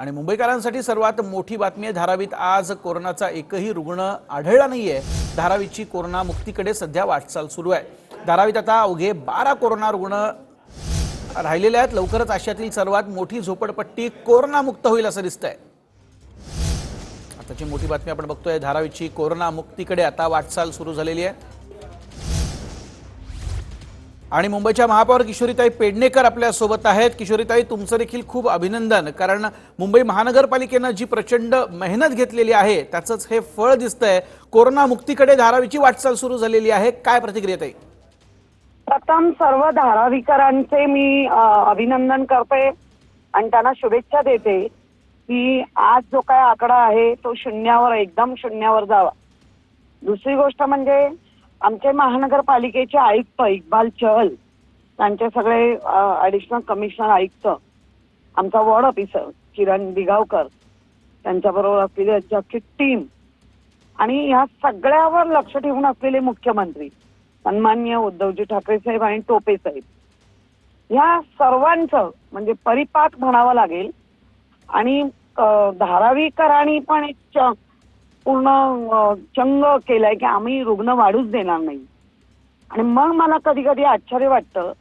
आणि मुंबईकरांसाठी सर्वात मोठी बातमी आहे धारावीत आज कोरोनाचा एकही रुग्ण आढळला नाहीये. धारावीची कोरोना मुक्तीकडे सध्या वाटचाल सुरू आहे. धारावीत आता अवघे बारा कोरोना रुग्ण राहिलेले आहेत. लवकरच आशियातील सर्वात मोठी झोपडपट्टी कोरोनामुक्त होईल असं दिसतंय. आताची मोठी बातमी आपण बघतोय धारावीची कोरोना मुक्तीकडे आता वाटचाल सुरू झालेली आहे. आणि मुंबईच्या महापौर किशोरीताई पेडणेकर आपल्यासोबत आहेत. किशोरीताई तुमचं देखील खूप अभिनंदन कारण मुंबई महानगरपालिकेनं जी प्रचंड मेहनत घेतलेली आहे त्याचंच हे फळ दिसतंय. कोरोना मुक्तीकडे धारावीची वाटचाल सुरू झालेली आहे. काय प्रतिक्रिया ताई? प्रथम सर्व धारावीकरांचे मी अभिनंदन करते आणि त्यांना शुभेच्छा देते की आज जो काय आकडा आहे तो शून्यावर एकदम शून्यावर जावा. दुसरी गोष्ट म्हणजे आमचे महानगरपालिकेचे आयुक्त इक्बाल चहल त्यांचे सगळे ऍडिशनल कमिशनर आयुक्त आमचा वॉर्ड ऑफिसर किरण दिगावकर त्यांच्याबरोबर असलेली त्यांची टीम आणि ह्या सगळ्यावर लक्ष ठेवून असलेले मुख्यमंत्री सन्मान्य उद्धवजी ठाकरे साहेब आणि टोपे साहेब. या सर्वांचं म्हणजे परिपाक म्हणावं लागेल आणि धारावीकरांनी पण एक च- पूर्ण चंग केलाय की आम्ही रुग्ण वाढूच देणार नाही. आणि मग मला कधी कधी आश्चर्य वाटतं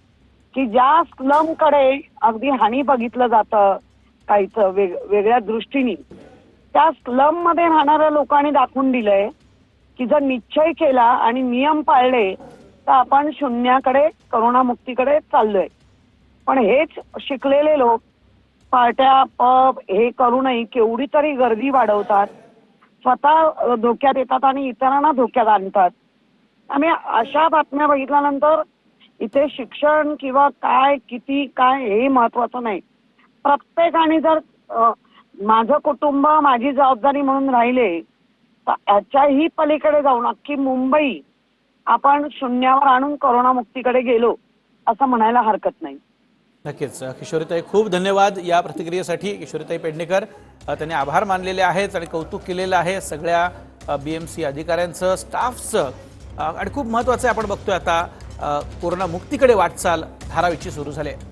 की ज्या स्लमकडे अगदी हानी बघितलं जातं काहीच वेग वेगळ्या दृष्टीने त्या स्लममध्ये राहणाऱ्या लोकांनी दाखवून दिलंय की जर निश्चय केला आणि नियम पाळले तर आपण शून्याकडे करोनामुक्तीकडे चाललोय. पण हेच शिकलेले लोक पार्ट्या पब हे करूनही केवढी तरी गर्दी वाढवतात स्वतः धोक्यात येतात आणि इतरांना धोक्यात आणतात. आम्ही अशा बातम्या बघितल्यानंतर इथे शिक्षण किंवा काय किती काय हे महत्वाचं नाही. प्रत्येकाने जर माझं कुटुंब माझी जबाबदारी म्हणून राहिले तर याच्याही पलीकडे जाऊन अख्खी मुंबई आपण शून्यावर आणून करोनामुक्तीकडे गेलो असं म्हणायला हरकत नाही. नक्कीच. किशोरीताई खूप धन्यवाद या प्रतिक्रियेसाठी. किशोरीताई पेडणेकर त्यांनी आभार मानलेले आहेत आणि कौतुक केलेलं आहे सगळ्या बी एम सी अधिकाऱ्यांचं स्टाफचं. आणि खूप महत्त्वाचं आहे आपण बघतोय आता कोरोना मुक्तीकडे वाटचाल धारावीची सुरू झाली आहे.